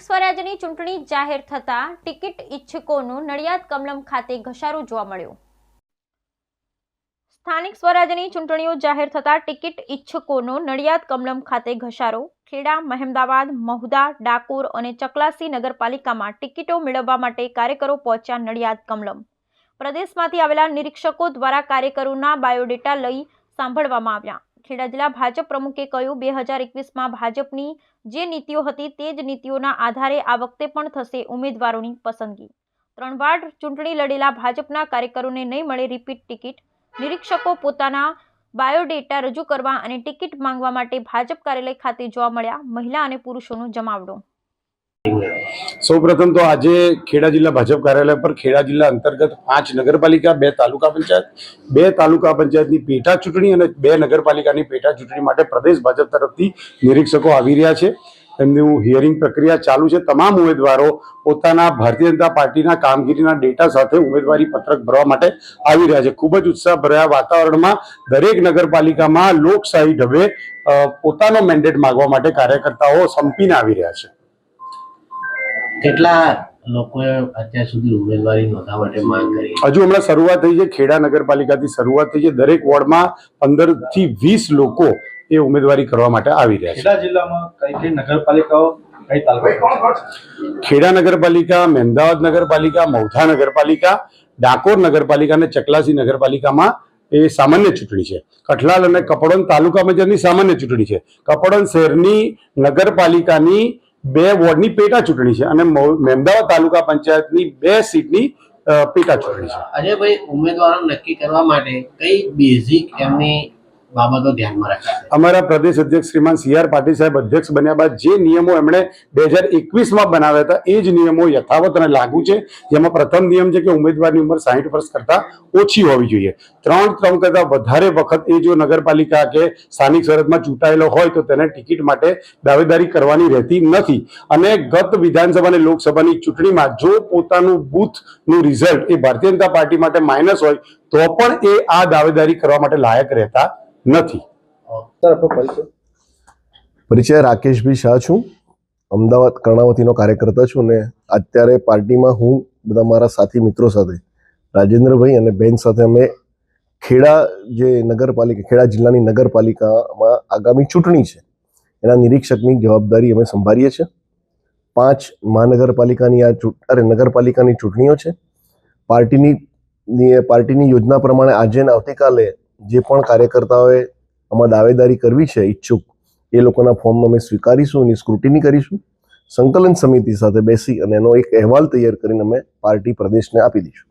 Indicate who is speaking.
Speaker 1: ચૂંટણી જાહેર થતાં ટિકિટ ઈચ્છકોનું નડિયાદ કમલમ ખાતે ઘસારો જોવા મળ્યો. સ્થાનિક સ્વરાજ્યની ચૂંટણીઓ જાહેર થતાં ટિકિટ ઈચ્છકોનો નડિયાદ કમલમ ખાતે ઘસારો, ખેડા, મહેમદાવાદ, મહુદા, ડાકોર અને ચકલાસી નગરપાલિકામાં ટિકિટો મેળવવા માટે કાર્યકરો પહોંચ્યા નડિયાદ કમલમ. પ્રદેશમાંથી આવેલા નિરીક્ષકો દ્વારા કાર્યકરોના બાયોડેટા લઈ સાંભળવામાં આવ્યા. ખેડા જિલ્લા ભાજપ પ્રમુખે કહ્યું, બે હજાર એકવીસમાં ભાજપની જે નીતિઓ હતી તે જ નીતિઓના આધારે આ વખતે પણ થશે ઉમેદવારોની પસંદગી. ત્રણ વાર ચૂંટણી લડેલા ભાજપના કાર્યકરોને નહીં મળે રિપીટ ટિકિટ નિરીક્ષકો પોતાના બાયોડેટા રજૂ કરવા અને ટિકિટ માંગવા માટે ભાજપ કાર્યાલય ખાતે જોવા મળ્યા, મહિલા અને પુરુષોનો જમાવડો
Speaker 2: સૌપ્રથમ તો આજે ખેડા જિલ્લા ભાજપ કાર્યાલય પર ખેડા જિલ્લા અંતર્ગત પાંચ નગરપાલિકા, બે તાલુકા પંચાયત, બે તાલુકા પંચાયતની પેટા ચૂંટણી અને બે નગરપાલિકાની પેટા ચૂંટણી માટે પ્રદેશ ભાજપ તરફથી નિરીક્ષકો આવી રહ્યા છે. એમનું હિયરિંગ પ્રક્રિયા ચાલુ છે. તમામ ઉમેદવારો પોતાના ભારતીય જનતા પાર્ટીના કામગીરીના ડેટા સાથે ઉમેદવારી પત્રક ભરવા માટે આવી રહ્યા છે. ખૂબ જ ઉત્સાહભર્યા વાતાવરણમાં દરેક નગરપાલિકામાં લોકશાહી ઢબે પોતાનો મેન્ડેટ માંગવા માટે કાર્યકર્તાઓ સંપીને આવી રહ્યા છે.
Speaker 3: કેટલા લોકોએ અત્યાર સુધી ઉમેદવારી નોંધવા માટે માંગ કરી
Speaker 2: હજુ હમણાં શરૂઆત થઈ છે ખેડા નગરપાલિકાથી શરૂઆત થઈ છે. દરેક વોર્ડમાં પંદરથી વીસ લોકો એ ઉમેદવારી કરવા માટે આવી રહ્યા છે.
Speaker 4: ખેડા જિલ્લામાં કઈ કઈ નગરપાલિકાઓ
Speaker 2: ખેડા નગરપાલિકા મહેમદાવાદ નગરપાલિકા મૌધા નગરપાલિકા ડાકોર નગરપાલિકા અને ચકલાસી નગરપાલિકામાં એ સામાન્ય ચૂંટણી છે. કઠલાલ અને કપડોન તાલુકા મજરની સામાન્ય ચૂંટણી છે. કપડોન શહેરની નગરપાલિકાની બે વોર્ડની પેટા ચૂંટણી છે અને મેમદાવાદ તાલુકા પંચાયતની બે સીટની પેટા ચૂંટણી છે.
Speaker 3: અજયભાઈ, ઉમેદવારો નક્કી કરવા માટે કઈ બેઝિક એમની બાબતો ધ્યાનમાં રખાય
Speaker 2: અમારા પ્રદેશ અધ્યક્ષ શ્રીમાન સી આર પાટીલ સાહેબ અધ્યક્ષ બન્યા બાદ જે નિયમો એમણે બે હજાર એકવીસમાં બનાવ્યા હતા, એ જ નિયમો યથાવત અને લાગુ છે. જેમાં પ્રથમ નિયમ છે કે ઉમેદવારની ઉંમર સાહીઠ વર્ષ કરતા ઓછી હોવી જોઈએ. ત્રણ ત્રણ કરતા વધારે વખત એ જો નગરપાલિકા કે સ્થાનિક સરહદમાં ચૂંટાયેલો હોય તો તેને ટિકિટ માટે દાવેદારી કરવાની રહેતી નથી. અને ગત વિધાનસભા અને લોકસભાની ચૂંટણીમાં જો પોતાનું બૂથનું રિઝલ્ટ એ ભારતીય જનતા પાર્ટી માટે માઇનસ હોય, તો પણ એ આ દાવેદારી કરવા માટે લાયક રહેતા નથી.
Speaker 4: પરિચય
Speaker 5: રાકેશભાઈ શાહ છું. અમદાવાદ કર્ણાવતીનો કાર્યકર્તા છું અને અત્યારે પાર્ટીમાં હું બધા મારા સાથી મિત્રો સાથે રાજેન્દ્રભાઈ અને બેન સાથે અમે ખેડા જે નગરપાલિકા ખેડા જિલ્લાની નગરપાલિકામાં આગામી ચૂંટણી છે. એના નિરીક્ષકની જવાબદારી અમે સંભાળીએ છીએ. પાંચ મહાનગરપાલિકાની આ અરે નગરપાલિકાની ચૂંટણીઓ છે. પાર્ટીની પાર્ટીની યોજના પ્રમાણે આજે અને આવતીકાલે જે પણ કાર્યકર્તાઓએ આમાં દાવેદારી કરવી છે, ઈચ્છુક, એ લોકોના ફોર્મ અમે સ્વીકારીશું એની સ્ક્રુટિની કરીશું. સંકલન સમિતિ સાથે બેસી અને એનો એક અહેવાલ તૈયાર કરીને અમે પાર્ટી પ્રદેશને આપી દઈશું.